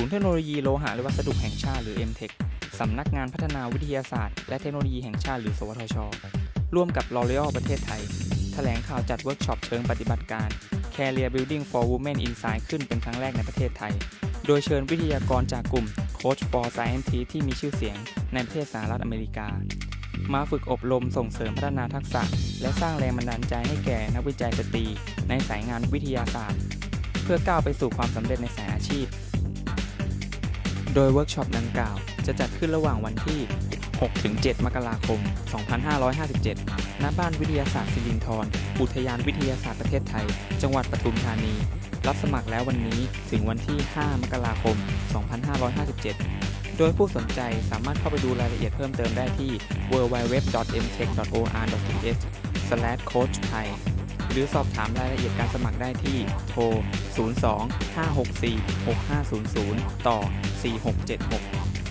ศูนย์เทคโนโลยีโลหะและวัสดุแห่งชาติหรือ MTech สำนักงานพัฒนาวิทยาศาสตร์ และเทคโนโลยีแห่งชาติหรือ สวทช ร่วมกับ L'Oreal ประเทศไทย แถลงข่าวจัดเวิร์กช็อปเชิงปฏิบัติการ Career Building for Women in Science ขึ้นเป็นครั้งแรกในประเทศไทย โดยเชิญวิทยากรจากกลุ่ม Coach for Scientists ที่มีชื่อเสียงในประเทศสหรัฐอเมริกา มาฝึกอบรมส่งเสริมพัฒนาทักษะ และสร้างแรงบันดาลใจให้แก่นักวิจัยสตรีในสายงานวิทยาศาสตร์ เพื่อก้าวไปสู่ความสำเร็จในสายอาชีพ โดยเวิร์กช็อปดังกล่าว จะจัดขึ้นระหว่างวันที่ 6-7 มกราคม 2557 ณ บ้านวิทยาศาสตร์สิรินธรอุทยานวิทยาศาสตร์ประเทศไทย จังหวัดปทุมธานี รับสมัครแล้ววันนี้ถึงวันที่ 5 มกราคม 2557 โดยผู้สนใจสามารถเข้าไปดูรายละเอียดเพิ่มเติมได้ที่ www.mtech.or.th/coach ห รือสอบถามรายละเอียดการสมัครได้ที่โทร 02 564 6500 ต่อ 4676